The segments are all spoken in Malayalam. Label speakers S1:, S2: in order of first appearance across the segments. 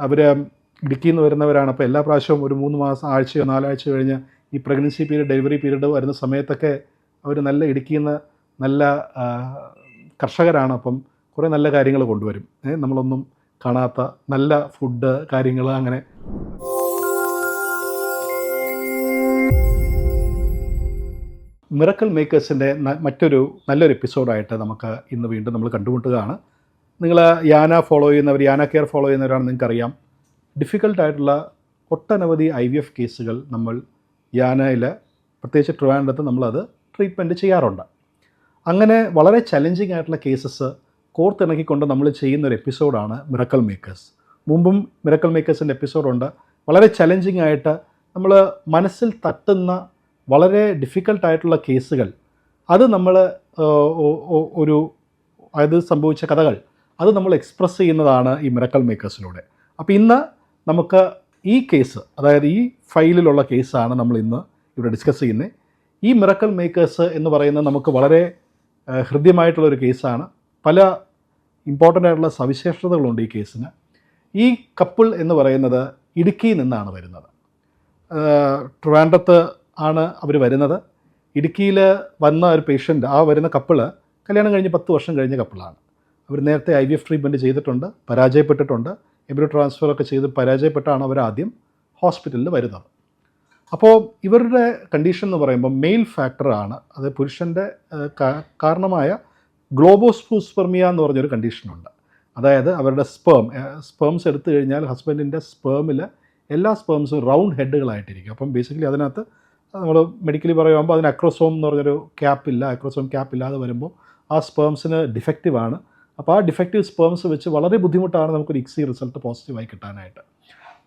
S1: അവർ ഇടുക്കിയിൽ നിന്ന് വരുന്നവരാണ്. അപ്പോൾ എല്ലാ പ്രാവശ്യവും ഒരു മൂന്ന് മാസം ആഴ്ചയോ നാലാഴ്ച കഴിഞ്ഞ് ഈ പ്രഗ്നൻസി പീരീഡ് ഡെലിവറി പീരീഡ് വരുന്ന സമയത്തൊക്കെ അവർ നല്ല ഇടുക്കിയിൽ നിന്ന് നല്ല കർഷകരാണ്. അപ്പം കുറേ നല്ല കാര്യങ്ങൾ കൊണ്ടുവരും. നമ്മളൊന്നും കാണാത്ത നല്ല ഫുഡ് കാര്യങ്ങൾ അങ്ങനെ. മിറക്കൽ മേക്കേഴ്സിന്റെ മറ്റൊരു നല്ലൊരു എപ്പിസോഡായിട്ട് നമുക്ക് ഇന്ന് വീണ്ടും നമ്മൾ കണ്ടുമുട്ടുകയാണ്. നിങ്ങൾ യാന ഫോളോ ചെയ്യുന്നവർ യാന കെയർ ഫോളോ ചെയ്യുന്നവരാണ് നിങ്ങൾക്കറിയാം. ഡിഫിക്കൽട്ടായിട്ടുള്ള ഒട്ടനവധി ഐ വി എഫ് കേസുകൾ നമ്മൾ യാനയിൽ പ്രത്യേകിച്ച് ട്രിവാൻഡ്രത്ത് നമ്മളത് ട്രീറ്റ്മെന്റ് ചെയ്യാറുണ്ട്. അങ്ങനെ വളരെ ചലഞ്ചിങ് ആയിട്ടുള്ള കേസസ് കോർത്തിണക്കിക്കൊണ്ട് നമ്മൾ ചെയ്യുന്ന ഒരു എപ്പിസോഡാണ് മിറക്കൽ മേക്കേഴ്സ് മുമ്പും മിറക്കൽ മേക്കേഴ്സിന്റെ എപ്പിസോഡുണ്ട് വളരെ ചലഞ്ചിങ് ആയിട്ട് നമ്മൾ മനസ്സിൽ തട്ടുന്ന വളരെ ഡിഫിക്കൽട്ടായിട്ടുള്ള കേസുകൾ അത് നമ്മൾ ഒരു അത് സംഭവിച്ച കഥകൾ അത് നമ്മൾ എക്സ്പ്രസ് ചെയ്യുന്നതാണ് ഈ മിറക്കൽ മേക്കേഴ്സിലൂടെ അപ്പോൾ ഇന്ന് നമുക്ക് ഈ കേസ് അതായത് ഈ ഫയലിലുള്ള കേസാണ് നമ്മൾ ഇന്ന് ഇവിടെ ഡിസ്കസ് ചെയ്യുന്നത് ഈ മിറക്കൽ മേക്കേഴ്സ് എന്ന് പറയുന്നത് നമുക്ക് വളരെ ഹൃദ്യമായിട്ടുള്ളൊരു കേസാണ് പല ഇമ്പോർട്ടന്റ് ആയിട്ടുള്ള സവിശേഷതകളുണ്ട് ഈ കേസിന് ഈ കപ്പിൾ എന്ന് പറയുന്നത് ഇടുക്കിയിൽ നിന്നാണ് വരുന്നത്. ട്രിവാൻഡ്രത്ത് ആണ് അവർ വരുന്നത്. ഇടുക്കിയിൽ വന്ന ഒരു പേഷ്യന്റ് ആ വരുന്ന കപ്പിൾ കല്യാണം കഴിഞ്ഞ് പത്ത് വർഷം കഴിഞ്ഞ കപ്പിളാണ് അവർ നേരത്തെ ഐ വി എഫ് ട്രീറ്റ്മെന്റ് ചെയ്തിട്ടുണ്ട് പരാജയപ്പെട്ടിട്ടുണ്ട്. എംബ്രോ ട്രാൻസ്ഫറൊക്കെ ചെയ്ത് പരാജയപ്പെട്ടാണ് അവർ ആദ്യം ഹോസ്പിറ്റലിൽ വരുന്നത്. അപ്പോൾ ഇവരുടെ കണ്ടീഷൻ എന്ന് പറയുമ്പോൾ മെയിൽ ഫാക്ടറാണ് അത് പുരുഷന്റെ കാരണമായ ഗ്ലോബോസ്പൂസ്പെർമിയ എന്ന് പറഞ്ഞൊരു കണ്ടീഷനുണ്ട് അതായത് അവരുടെ സ്പേം സ്പേംസ് എടുത്തു കഴിഞ്ഞാൽ ഹസ്ബൻഡിന്റെ സ്പേമിൽ എല്ലാ സ്പേംസും റൗണ്ട് ഹെഡുകളായിട്ടിരിക്കും അപ്പം ബേസിക്കലി അതിനകത്ത് നമ്മൾ മെഡിക്കലി പറയുമ്പോൾ അതിന് അക്രോസോം എന്ന് പറഞ്ഞൊരു ക്യാപ്പില്ല അക്രോസോം ക്യാപ്പ് ഇല്ലാതെ വരുമ്പോൾ ആ സ്പേംസിന് ഡിഫക്റ്റീവ് ആണ്. അപ്പോൾ ആ ഡിഫക്റ്റീവ് സ്പേംസ് വെച്ച് വളരെ ബുദ്ധിമുട്ടാണ് നമുക്കൊരു ഇക്സി റിസൾട്ട് പോസിറ്റീവായി കിട്ടാനായിട്ട്.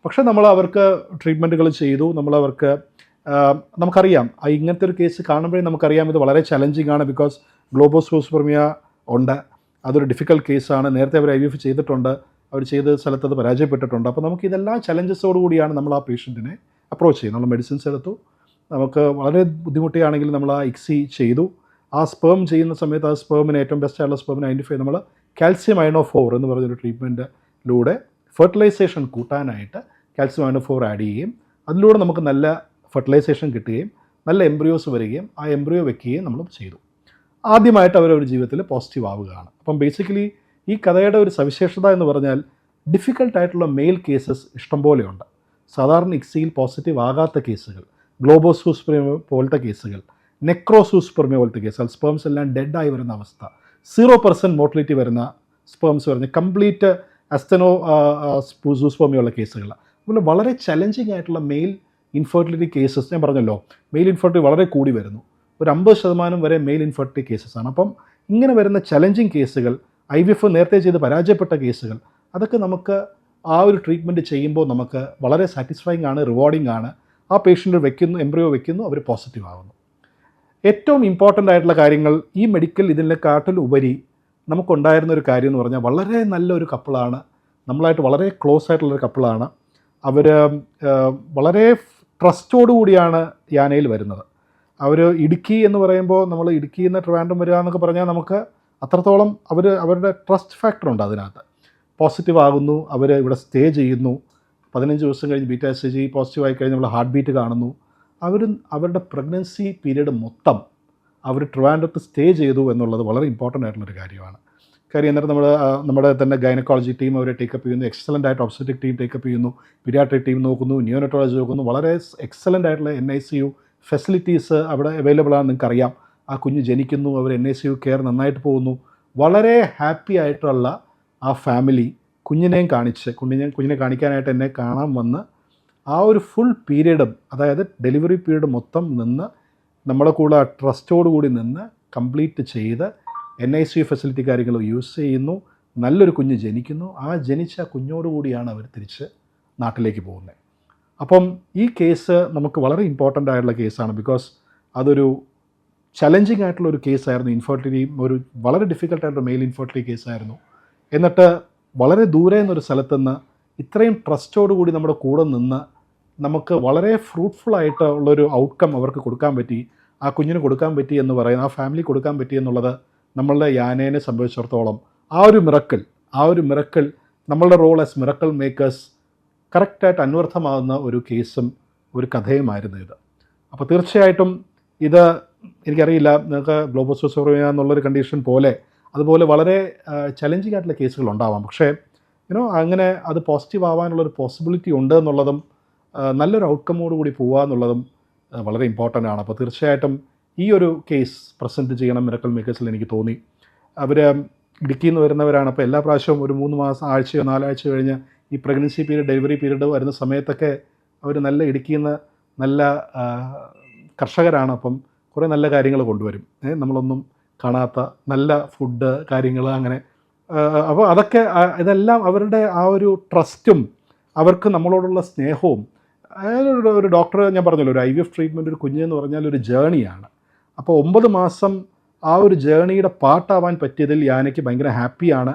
S1: പക്ഷേ നമ്മൾ അവർക്ക് ട്രീറ്റ്മെന്റുകൾ ചെയ്തു നമ്മളവർക്ക് നമുക്കറിയാം. ഇങ്ങനത്തെ ഒരു കേസ് കാണുമ്പോഴേ നമുക്കറിയാം ഇത് വളരെ ചലഞ്ചിങ് ആണ് ബിക്കോസ് ഗ്ലോബോസ്പോസ്പെർമിയ ഉണ്ട്. അതൊരു ഡിഫിക്കൽട്ട് കേസാണ് നേരത്തെ അവർ ഐ വി എഫ് ചെയ്തിട്ടുണ്ട്. അവർ ചെയ്ത സ്ഥലത്ത് അത് പരാജയപ്പെട്ടിട്ടുണ്ട്. അപ്പോൾ നമുക്ക് ഇതെല്ലാം ചലഞ്ചസോട് കൂടിയാണ് നമ്മൾ ആ പേഷ്യന്റിനെ അപ്രോച്ച് ചെയ്യുന്നത്. നമ്മൾ മെഡിസിൻസ് എടുത്തു. നമുക്ക് വളരെ ബുദ്ധിമുട്ടിയാണെങ്കിൽ നമ്മൾ ആ ഇക്സി ചെയ്തു. ആ സ്പേം ചെയ്യുന്ന സമയത്ത് ആ സ്പേമിന് ഏറ്റവും ബെസ്റ്റ് ആയിട്ടുള്ള സ്പേമിനെ ഐഡന്റിഫൈ നമ്മൾ കാൽസ്യം അയണോ ഫോർ എന്ന് പറഞ്ഞൊരു ട്രീറ്റ്മെന്റിലൂടെ ഫെർട്ടിലൈസേഷൻ കൂട്ടാനായിട്ട് കാൽസ്യം അയണോ ഫോർ ആഡ് ചെയ്യുകയും അതിലൂടെ നമുക്ക് നല്ല ഫെർട്ടിലൈസേഷൻ കിട്ടുകയും നല്ല എംബ്രിയോസ് വരികയും ആ എംബ്രിയോ വെക്കുകയും നമ്മൾ ചെയ്തു. ആദ്യമായിട്ട് അവർ ഒരു ജീവിതത്തിൽ പോസിറ്റീവ് ആവുകയാണ്. അപ്പം ബേസിക്കലി ഈ കഥയുടെ ഒരു സവിശേഷത എന്ന് പറഞ്ഞാൽ ഡിഫിക്കൽട്ടായിട്ടുള്ള മെയിൽ കേസസ് ഇഷ്ടംപോലെയുണ്ട് സാധാരണ ഇക്സിയിൽ പോസിറ്റീവ് ആകാത്ത കേസുകൾ ഗ്ലോബോസൂസ് പോലത്തെ കേസുകൾ നെക്രോസൂസ്പ്രമ പോലത്തെ കേസ്. അത് സ്പേംസ് എല്ലാം ഡെഡായി വരുന്ന അവസ്ഥ. സീറോ പെർസെന്റ് മോട്ടിലിറ്റി വരുന്ന സ്പേംസ് വരുന്ന കംപ്ലീറ്റ് അസ്തനോ സൂസ്പെർമിയുള്ള കേസുകൾ അതുപോലെ വളരെ ചലഞ്ചിങ് ആയിട്ടുള്ള മെയിൽ ഇൻഫെർട്ടിലിറ്റി കേസസ് ഞാൻ പറഞ്ഞല്ലോ മെയിൽ ഇൻഫെർട്ടിലിറ്റി വളരെ കൂടി വരുന്നു. ഒരു അമ്പത് ശതമാനം വരെ മെയിൽ ഇൻഫെർട്ടിലിറ്റി കേസസ് ആണ്. അപ്പം ഇങ്ങനെ വരുന്ന ചലഞ്ചിങ് കേസുകൾ ഐ വി എഫ് നേരത്തെ ചെയ്ത് പരാജയപ്പെട്ട കേസുകൾ അതൊക്കെ നമുക്ക് ആ ഒരു ട്രീറ്റ്മെന്റ് ചെയ്യുമ്പോൾ നമുക്ക് വളരെ സാറ്റിസ്ഫൈങ് ആണ് റിവാർഡിങ് ആണ്. ആ പേഷ്യന്റ് വെക്കുന്നു എംബ്രിയോ വെക്കുന്നു അവർ പോസിറ്റീവ് ആകുന്നു ഏറ്റവും ഇമ്പോർട്ടന്റ് ആയിട്ടുള്ള കാര്യങ്ങൾ ഈ മെഡിക്കൽ ഇതിനെക്കാട്ടിൽ ഉപരി നമുക്കുണ്ടായിരുന്ന ഒരു കാര്യം എന്ന് പറഞ്ഞാൽ വളരെ നല്ലൊരു കപ്പിളാണ് നമ്മളായിട്ട് വളരെ ക്ലോസ് ആയിട്ടുള്ളൊരു കപ്പിളാണ് അവർ വളരെ ട്രസ്റ്റോടുകൂടിയാണ് യാനയിൽ വരുന്നത്. അവർ ഇടുക്കി എന്ന് പറയുമ്പോൾ നമ്മൾ ഇടുക്കിയിൽ നിന്ന് ട്രിവാൻഡ്രം വരിക എന്നൊക്കെ പറഞ്ഞാൽ നമുക്ക് അത്രത്തോളം അവർ അവരുടെ ട്രസ്റ്റ് ഫാക്ടർ ഉണ്ട് അതിനകത്ത്. പോസിറ്റീവ് ആകുന്നു അവർ ഇവിടെ സ്റ്റേ ചെയ്യുന്നു. പതിനഞ്ച് ദിവസം കഴിഞ്ഞ് ബീറ്റ എസ് ജി പോസിറ്റീവ് ആയി കഴിഞ്ഞ് നമ്മൾ ഹാർട്ട് ബീറ്റ് കാണുന്നു. അവർ അവരുടെ പ്രഗ്നൻസി പീരീഡ് മൊത്തം അവർ ട്രിവാൻഡ്രത്ത് സ്റ്റേ ചെയ്തു എന്നുള്ളത് വളരെ ഇമ്പോർട്ടന്റ് ആയിട്ടുള്ളൊരു കാര്യമാണ്. കാര്യം എന്നിട്ട് നമ്മുടെ നമ്മുടെ തന്നെ ഗൈനക്കോളജി ടീം അവരെ ടേക്കപ്പ് ചെയ്യുന്നു. എക്സലന്റ് ആയിട്ട് ഒബ്സറ്റിക് ടീം ടേക്കപ്പ് ചെയ്യുന്നു. പിരിയാട്രിക് ടീം നോക്കുന്നു. ന്യൂനറ്റോളജി നോക്കുന്നു. വളരെ എക്സലന്റ് ആയിട്ടുള്ള N I C U facilities അവിടെ അവൈലബിൾ ആണെന്ന് നിങ്ങൾക്കറിയാം. ആ കുഞ്ഞ് ജനിക്കുന്നു. അവർ N I C U care നന്നായിട്ട് പോകുന്നു. വളരെ ഹാപ്പി ആയിട്ടുള്ള ആ ഫാമിലി കുഞ്ഞിനെയും കാണിച്ച് കുഞ്ഞിനെ കുഞ്ഞിനെ കാണിക്കാനായിട്ട് എന്നെ കാണാൻ വന്ന് ആ ഒരു ഫുൾ പീരീഡും അതായത് ഡെലിവറി പീരീഡ് മൊത്തം നിന്ന് നമ്മളെ കൂടെ ട്രസ്റ്റോട് കൂടി നിന്ന് കംപ്ലീറ്റ് ചെയ്ത് എൻ ഐ സി ഫെസിലിറ്റി കാര്യങ്ങൾ യൂസ് ചെയ്യുന്നു നല്ലൊരു കുഞ്ഞ് ജനിക്കുന്നു. ആ ജനിച്ച കുഞ്ഞോടുകൂടിയാണ് അവർ തിരിച്ച് നാട്ടിലേക്ക് പോകുന്നത്. അപ്പം ഈ കേസ് നമുക്ക് വളരെ ഇമ്പോർട്ടന്റ് ആയിട്ടുള്ള കേസാണ് ബിക്കോസ് അതൊരു ചലഞ്ചിങ് ആയിട്ടുള്ള ഒരു കേസായിരുന്നു ഇൻഫെർട്ടിലിറ്റി ഒരു വളരെ ഡിഫിക്കൽട്ടായിട്ടുള്ള മെയിൽ ഇൻഫെർട്ടിലിറ്റി കേസായിരുന്നു എന്നിട്ട് വളരെ ദൂരെ നിന്നൊരു സ്ഥലത്തുനിന്ന് ഇത്രയും ട്രസ്റ്റോടുകൂടി നമ്മുടെ കൂടെ നിന്ന് നമുക്ക് വളരെ ഫ്രൂട്ട്ഫുൾ ആയിട്ട് ഉള്ളൊരു ഔട്ട്കം അവർക്ക് കൊടുക്കാൻ പറ്റി ആ കുഞ്ഞിന് കൊടുക്കാൻ പറ്റി എന്ന് പറയുന്ന ആ ഫാമിലി കൊടുക്കാൻ പറ്റി എന്നുള്ളത് നമ്മളുടെ യാനേനെ സംബന്ധിച്ചിടത്തോളം ആ ഒരു മിറക്കിൾ ആ ഒരു മിറക്കിൾ നമ്മളുടെ റോൾ ആസ് മിറക്കിൾ മേക്കേഴ്സ് കറക്റ്റായിട്ട് അന്വർത്ഥമാകുന്ന ഒരു കേസും ഒരു കഥയുമായിരുന്നു ഇത്. അപ്പോൾ തീർച്ചയായിട്ടും ഇത് എനിക്കറിയില്ല നിങ്ങൾക്ക് ഗ്ലോബോസോസോറിയ എന്നുള്ളൊരു കണ്ടീഷൻ പോലെ അതുപോലെ വളരെ ചലഞ്ചിങ് ആയിട്ടുള്ള കേസുകൾ ഉണ്ടാവാം. പക്ഷേ യുനോ അങ്ങനെ അത് പോസിറ്റീവ് ആവാനുള്ളൊരു പോസിബിലിറ്റി ഉണ്ട് എന്നുള്ളതും നല്ലൊരു ഔട്ട്കമ്മോട് കൂടി പോവുക എന്നുള്ളതും വളരെ ഇമ്പോർട്ടന്റ് ആണ്. അപ്പോൾ തീർച്ചയായിട്ടും ഈ ഒരു കേസ് പ്രസന്റ് ചെയ്യണം മിറക്കൽ മേക്കേഴ്സിൽ എനിക്ക് തോന്നി. അവർ ഇടുക്കിയിൽ നിന്ന് വരുന്നവരാണ്. അപ്പോൾ എല്ലാ പ്രാവശ്യവും ഒരു മൂന്ന് മാസം ആഴ്ചയോ നാലാഴ്ച കഴിഞ്ഞ് ഈ പ്രഗ്നൻസി പീരീഡ് ഡെലിവറി പീരീഡ് വരുന്ന സമയത്തൊക്കെ അവർ നല്ല ഇടുക്കിയിൽ നിന്ന് നല്ല കർഷകരാണ്. അപ്പം കുറേ നല്ല കാര്യങ്ങൾ കൊണ്ടുവരും. നമ്മളൊന്നും കാണാത്ത നല്ല ഫുഡ് കാര്യങ്ങൾ അങ്ങനെ. അപ്പോൾ അതൊക്കെ ഇതെല്ലാം അവരുടെ ആ ഒരു ട്രസ്റ്റും അവർക്ക് നമ്മളോടുള്ള സ്നേഹവും അതായത് ഒരു ഡോക്ടർ ഞാൻ പറഞ്ഞല്ലോ ഒരു ഐ വി എഫ് ട്രീറ്റ്മെന്റ് ഒരു കുഞ്ഞെന്ന് പറഞ്ഞാൽ ഒരു ജേണിയാണ് അപ്പോൾ ഒമ്പത് മാസം ആ ഒരു ജേണിയുടെ പാർട്ടാവാൻ പറ്റിയതിൽ യാനയ്ക്ക് ഭയങ്കര ഹാപ്പിയാണ്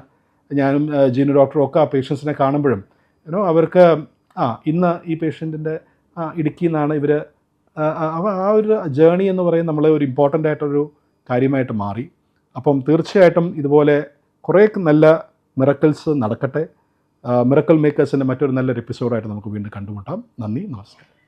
S1: ഞാനും ജീനു ഡോക്ടറും ഒക്കെ ആ പേഷ്യൻസിനെ കാണുമ്പോഴും യുനോ അവർക്ക് ആ ഇന്ന് ഈ പേഷ്യന്റിന്റെ ആ ഇടുക്കിയിൽ നിന്നാണ് ഇവർ ആ ഒരു ജേണി എന്ന് പറയുന്നത് നമ്മളെ ഒരു ഇമ്പോർട്ടന്റ് ആയിട്ടൊരു കാര്യമായിട്ട് മാറി. അപ്പം തീർച്ചയായിട്ടും ഇതുപോലെ കുറേ നല്ല മിറക്കിൾസ് നടക്കട്ടെ. മിറക്കൽ മേക്കേഴ്സിന്റെ മറ്റൊരു നല്ലൊരു എപ്പിസോഡായിട്ട് നമുക്ക് വീണ്ടും കണ്ടുമുട്ടാം. നന്ദി നമസ്കാരം.